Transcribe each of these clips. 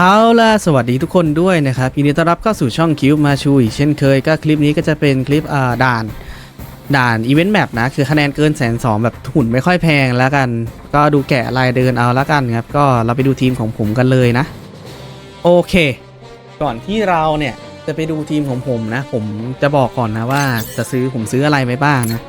เอาล่ะสวัสดีทุกคนด้วยนะครับยินดีต้อนรับเข้าสู่ช่องคิวมาชูอีกเช่นเคยก็คลิปนี้ก็จะเป็นคลิปอ่าด่านด่านอีเวนต์แมปนะ คือคะแนนเกินแสนสองแบบหุ่นไม่ค่อยแพงแล้วกัน ก็ดูแกะลายเดินเอาแล้วกันครับ ก็เราไปดูทีมของผมกันเลยนะ โอเค ก่อนที่เราเนี่ยจะไปดูทีมของผมนะ ผมจะบอกก่อนนะว่าจะซื้อผมซื้ออะไรไปบ้างนะ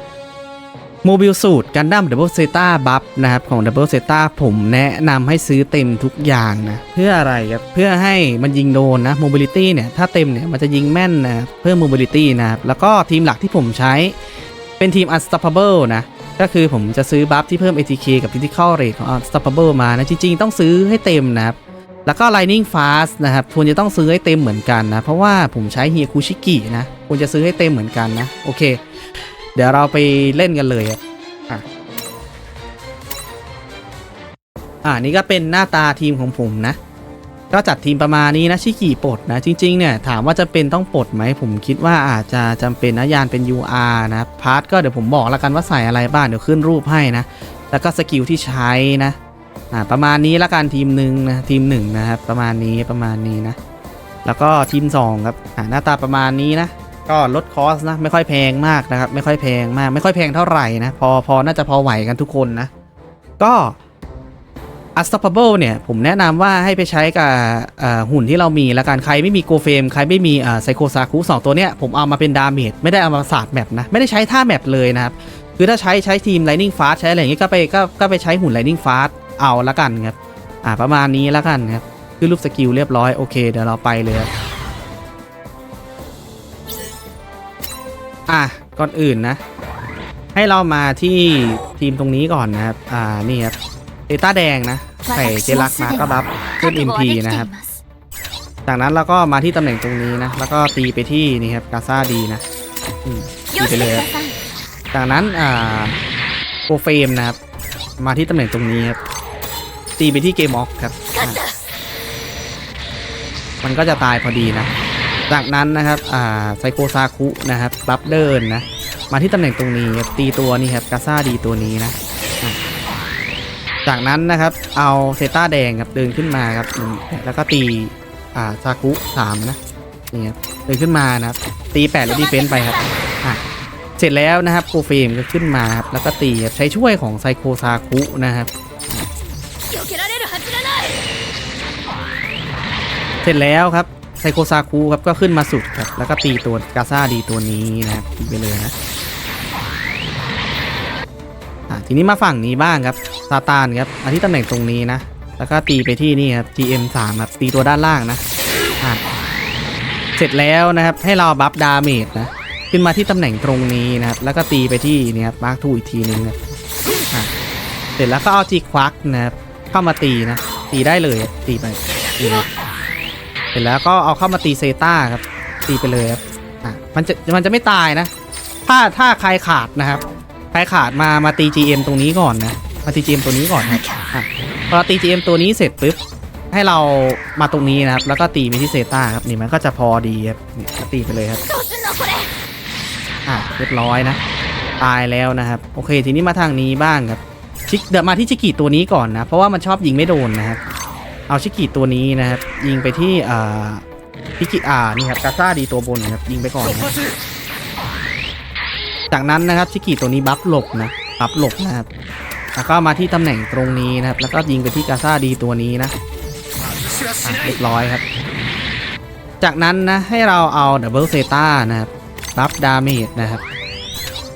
โมบิลสูตรกันดั้มดับเบิลเซต้าบัฟนะครับของดับเบิลเซต้าผมแนะนำให้ซื้อเต็มทุกอย่างนะ เพื่ออะไรครับ เพื่อให้มันยิงโดนนะโมบิลิตี้เนี่ย ถ้าเต็มเนี่ย มันจะยิงแม่นนะเพิ่มโมบิลิตี้นะครับ แล้วก็ทีมหลักที่ผมใช้เป็นทีม Unstoppable นะ ก็คือผมจะซื้อบัฟที่เพิ่ม ATK กับ Critical Rate ของ Unstoppable มานะ จริงๆ ต้องซื้อให้เต็มนะครับ แล้วก็ Lightning Fast นะครับควรจะต้องซื้อให้เต็มเหมือนกันนะ เพราะว่าผมใช้เฮียคุชิกินะควรจะซื้อให้เต็มเหมือนกันนะ โอเค ดี๋ยวเราไปเล่นกันเลยอะอะอ่านี่ก็เป็นหน้าตาทีมของผมนะ ก็จัดทีมประมาณนี้นะชิกิปลดนะ จริง ๆ เนี่ย ถามว่าจะเป็นต้องปลดไหม ผมคิดว่าอาจจะจำเป็นนะยานเป็น UR นะพาร์ทก็เดี๋ยวผมบอกแล้วกันว่าใส่อะไรบ้างเดี๋ยวขึ้นรูปให้นะ แล้วก็สกิลที่ใช้นะอ่าประมาณนี้ละกันทีมหนึ่งนะทีมหนึ่งนะครับประมาณนี้ประมาณนี้นะ แล้วก็ทีมสองครับอ่าหน้าตาประมาณนี้นะ ก็ลดคอสนะ ไม่ค่อยแพงมากนะครับ ไม่ค่อยแพงมาก ไม่ค่อยแพงเท่าไหร่นะ พอพอน่าจะพอไหวกันทุกคนนะ ก็ Unstoppable เนี่ย ผมแนะนำว่าให้ไปใช้กับหุ่นที่เรามีล้วกันใครไม่มีโกเฟมใครไม่มีไซโคซาคุสองตัวเนี้ย ผมเอามาเป็นดาเมจไม่ได้เอามาศาสตร์แมปนะ ไม่ได้ใช้ท่าแมปเลยนะครับ คือถ้าใช้ใช้ทีม Lightning Fast ใช้อะไรอย่างงี้ก็ไปก็ก็ไปใช้หุ่น Lightning Fast เอาละกันครับอ่าประมาณนี้ละกันครับคือรูปสกิลเรียบร้อยโอเคเดี๋ยวเราไปเลยครับ อะก่อนอื่นนะ ให้เรามาที่ทีมตรงนี้ก่อนนะครับ อ่านี่ครับเอต้าแดงนะใส่เจลักมาก็บัฟขึ้น MP นะครับ จากนั้นเราก็มาที่ตำแหน่งตรงนี้นะ แล้วก็ตีไปที่นี่ครับกาซาดีนะอืมตีไปเลยครับจากนั้นอ่าโปรเฟรมนะครับ มาที่ตำแหน่งตรงนี้ครับตีไปที่เกมออฟครับอะมันก็จะตายพอดีนะ จากนั้นนะครับอ่าไซโคซาคุนะครับบัฟเดินนะ มาที่ตำแหน่งตรงนี้ครับตีตัวนี้ครับกาซาดีตัวนี้นะอะจากนั้นนะครับเอาเซต้าแดงครับเดินขึ้นมาครับอืมแล้วก็ตีอ่าซาคุสามนะนี่ครับเดินขึ้นมานะครับตีแปดแล้วดีเฟนต์ไปครับอะเสร็จแล้วนะครับโคเฟมก็ขึ้นมาครับแล้วก็ตีครับใช้ช่วยของไซโคซาคุนะครับเสร็จแล้วครับ ไซโคซาคุครับก็ขึ้นมาสุดครับ แล้วก็ตีตัวกาซาดีตัวนี้นะครับตีไปเลยนะอะทีนี้มาฝั่งนี้บ้างครับซาตานครับมาที่ตำแหน่งตรงนี้นะ แล้วก็ตีไปที่นี่ครับ GM 3 ครับตีตัวด้านล่างนะอะเสร็จแล้วนะครับให้เราบัฟดาเมจนะขึ้นมาที่ตำแหน่งตรงนี้นะครับ แล้วก็ตีไปที่นี่ครับมาร์คทูอีกทีนึงครับอะเสร็จแล้วก็เอาจีควักนะครับเข้ามาตีนะ ตีได้เลยตีไปตีนะ เสร็จแล้วก็เอาเข้ามาตีเซต้าครับ ตีไปเลยครับอะมันจะมันจะไม่ตายนะ ถ้าถ้าใครขาดนะครับใครขาดมามาตี GM ตรงนี้ก่อนนะมาตี GM ตัวนี้ก่อนครับอะพอเราตี GM ตัวนี้เสร็จปุ๊บให้เรามาตรงนี้นะครับ แล้วก็ตีไปที่เซต้าครับนี่มันก็จะพอดีครับนี่ก็ตีไปเลยครับอะเรียบร้อยนะ ตายแล้วนะครับ โอเค ทีนี้มาทางนี้บ้างครับชิเดี๋ยวมาที่ชิกิตัวนี้ก่อนนะ เพราะว่ามันชอบยิงไม่โดนนะครับ เอาชิกิตัวนี้นะครับ ยิงไปที่อ่าชิกิอ่านี่ครับกาซาดีตัวบนนะครับยิงไปก่อนนะจากนั้นนะครับชิกิตัวนี้บัฟหลบนะบัฟหลบนะครับแล้วก็มาที่ตำแหน่งตรงนี้นะครับ แล้วก็ยิงไปที่กาซาดีตัวนี้นะเรียบร้อยครับ จากนั้นนะให้เราเอาดับเบิลเซต้านะครับบัฟดาเมจนะครับ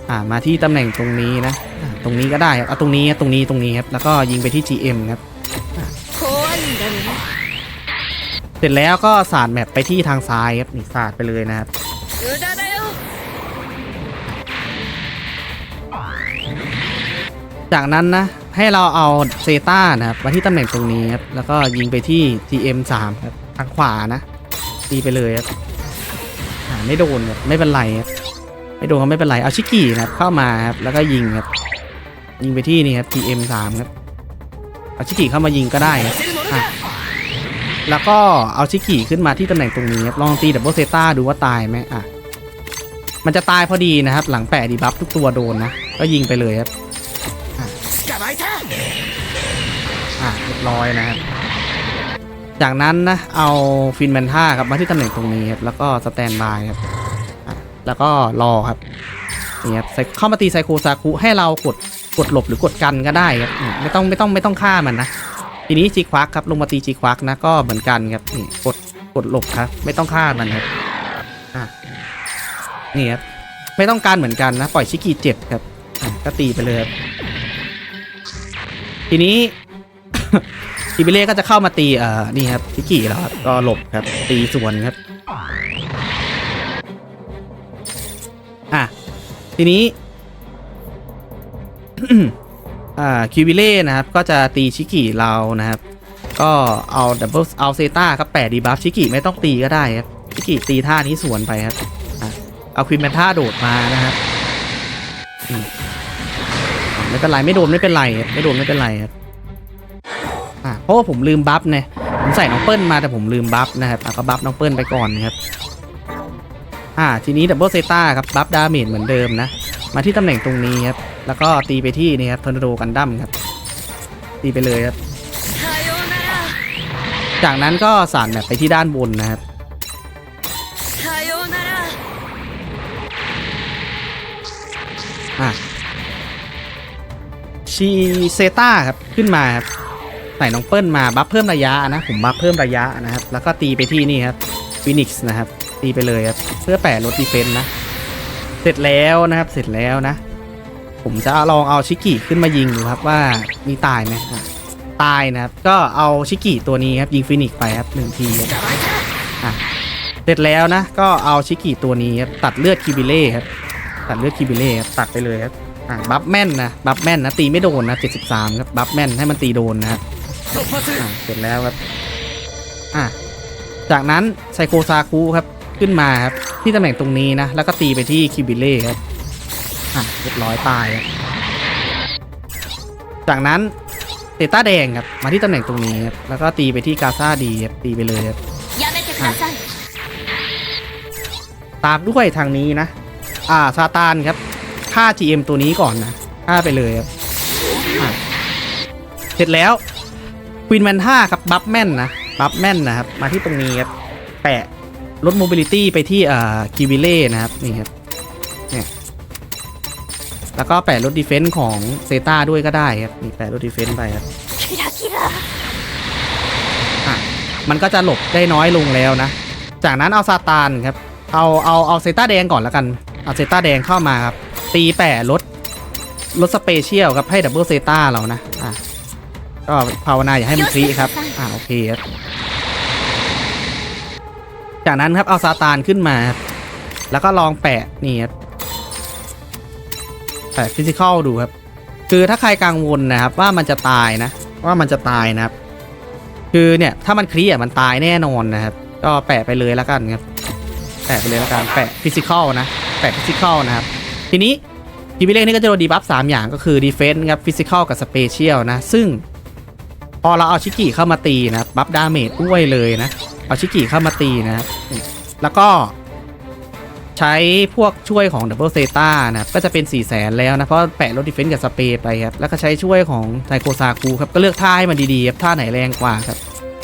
อ่ามาที่ตำแหน่งตรงนี้นะ ตรงนี้ก็ได้ครับเอาตรงนี้ตรงนี้ตรงนี้ครับแล้วก็ยิงไปที่ GM ครับ สร็จแล้วก็สาดแมปไปที่ทางซ้ายครับนี่สาดไปเลยนะครับจากนั้นนะให้เราเอาเซต้านะครับมาที่ตำแหน่งตรงนี้ครับแล้วก็ยิงไปที่ GM 3 ครับทางขวานะตีไปเลยครับไม่โดนครับไม่เป็นไรครับไม่โดนก็ไม่เป็นไรเอาชิกินะครับเข้ามาครับแล้วก็ยิงครับยิงไปที่นี่ครับ GM 3 ครับเอาชิกิเข้ามายิงก็ได้ครับ แล้วก็เอาชิกิขึ้นมาที่ตำแหน่งตรงนี้ครับลองตีดับเบิลเซต้าดูว่าตายไหมอะ มันจะตายพอดีนะครับ หลังแปะดีบัฟทุกตัวโดนนะ ก็ยิงไปเลยครับอะเรียบร้อยนะครับ จากนั้นนะ เอาฟินแมนท่าครับมาที่ตำแหน่งตรงนี้ครับ แล้วก็สแตนบายครับอะแล้วก็รอครับนี่ครับเข้ามาตีไซโคซาคุให้เรากดกดหลบหรือกดกันก็ได้ครับไม่ต้องไม่ต้องไม่ต้องฆ่ามันนะ ทีนี้จีควักครับลงมาตีจีควักนะก็เหมือนกันครับนี่กดกดหลบครับ ไม่ต้องฆ่ามันครับอะนี่ครับไม่ต้องการเหมือนกันนะ ปล่อยชิกิเจ็บครับก็ตีไปเลยครับทีนี้อิบิเล่ก็จะเข้ามาตีเอ่อนี่ครับชิกิแล้วครับก็หลบครับ ตีสวนครับอะทีนี้ อ่าคิวบิเล่นะครับ ก็จะตีชิกิเรานะครับ ก็เอาดับเบิลเอาเซต้าครับแปะดีบัฟชิกิไม่ต้องตีก็ได้ครับชิกิตีท่านี้สวนไปครับอะเอาควินแมนท่าโดดมานะครับอืมอะไม่เป็นไรไม่โดนไม่เป็นไรไม่โดนไม่เป็นไรครับอะเพราะว่าผมลืมบัฟไงผมใส่น้องเปิ้ลมาแต่ผมลืมบัฟนะครับก็บัฟน้องเปิ้ลไปก่อนนะครับอ่าทีนี้ดับเบิลเซต้าครับบัฟดาเมจเหมือนเดิมนะ มาที่ตำแหน่งตรงนี้ครับ แล้วก็ตีไปที่นี่ครับทอร์นาโดกันดั้มครับ ตีไปเลยครับ จากนั้นก็สั่นแบบไปที่ด้านบนนะครับอะชีเซต้าครับ ขึ้นมาครับใส่น้องเปิ้ลมาบัฟเพิ่มระยะนะ ผมบัฟเพิ่มระยะนะครับ แล้วก็ตีไปที่นี่ครับฟินิกส์นะครับ ตีไปเลยครับ เพื่อแปะลดดีเฟนต์นะ เสร็จแล้วนะครับ เสร็จแล้วนะ ผมจะลองเอาชิกิขึ้นมายิงดูครับว่ามีตายไหมตายนะครับ ก็เอาชิกิตัวนี้ครับยิงฟินิกไปครับหนึ่งทีอะเสร็จแล้วนะ ก็เอาชิกิตัวนี้ครับตัดเลือดคิบิเล่ครับตัดเลือดคิบิเล่ครับตัดไปเลยครับอะบัฟแม่นนะบัฟแม่นนะตีไม่โดนนะ73ครับบัฟแม่นให้มันตีโดนนะครับอะเสร็จแล้วครับอะจากนั้นไซโคซาคุครับขึ้นมาครับที่ตำแหน่งตรงนี้นะแล้วก็ตีไปที่คิบิเล่ครับ่ะเรียบร้อยตายจากนั้นเตต้าแดงครับมาที่ตำแหน่งตรงนี้ครับแล้วก็ตีไปที่กาซาดีครับตีไปเลยครับตามด้วยทางนี้นะ อ่าซาตานครับฆ่า GM ตัวนี้ก่อนนะฆ่าไปเลยครับเสร็จแล้วควินแมนท่าครับบัฟแม่นนะบัฟแม่นนะครับมาที่ตรงนี้ครับแปะลดโมบิลิตี้ไปที่อ่ากิวิเล่นะครับนี่ครับ แล้วก็แปะรถดีเฟนส์ของเซตาด้วยก็ได้ครับมีแปะรถดีเฟนส์ไปครับมันก็จะหลบได้น้อยลงแล้วนะ จากนั้นเอาซาตานครับ เอาเอาเอาเซตาแดงก่อนแล้วกัน เอาเซตาแดงเข้ามาครับ ตีแปะรถรถสเปเชียลครับให้ดับเบิลเซตาเรานะ อะ ก็ภาวนาอย่าให้มันคลีครับ อ่าโอเคครับ จากนั้นครับเอาซาตานขึ้นมา แล้วก็ลองแปะนี่ครับ แปะฟิสิกอลดูครับ คือถ้าใครกังวลนะครับว่ามันจะตายนะ ว่ามันจะตายนะครับ คือเนี่ยถ้ามันคลีอะมันตายแน่นอนนะครับ ก็แปะไปเลยแล้วกันครับ แปะไปเลยแล้วกัน แปะฟิสิกอลนะ แปะฟิสิกอลนะครับ ทีนี้ทีวิเล่นี่ก็จะโดนดีบัฟสามอย่างก็คือดีเฟนส์ครับฟิสิกอลกับสเปเชียลนะ ซึ่งพอเราเอาชิกิเข้ามาตีนะบัฟดาเมจด้วยเลยนะ เอาชิกิเข้ามาตีนะ แล้วก็ ใช้พวกช่วยของดับเบิลเซต้านะครัก็จะเป็น 4 0 0แสนแล้วนะ เพราะแปะรถดิเฟนต์กับสเปรย์ไปครับ แล้วก็ใช้ช่วยของไทโคซาคูครับ ก็เลือกท่าให้มันดีๆครับท่าไหนแรงกว่าครับ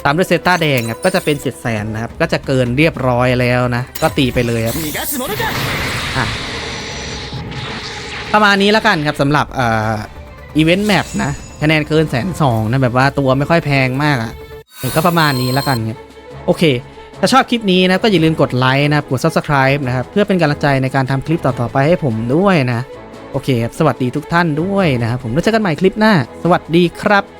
ตามด้วยเซตาแดงครับ ก็จะเป็น 7 0 0แสนนะครับ ก็จะเกินเรียบร้อยแล้วนะ ก็ตีไปเลยครับประมาณนี้แล้วกันครับสำหรับเอ่ออีเวนต์แมปนะคะแนนเกินแสนสองนะแบบว่าตัวไม่ค่อยแพงมากอะ่ะก็ประมาณนี้แล้วกันครับโอเค ถ้าชอบคลิปนี้นะก็อย่าลืมกดไลค์นะกด subscribe นะครับเพื่อเป็นกำลังใจในการทำคลิปต่อๆไปให้ผมด้วยนะ โอเคครับสวัสดีทุกท่านด้วยนะครับผมแล้วเจอกันใหม่คลิปหน้า สวัสดีครับ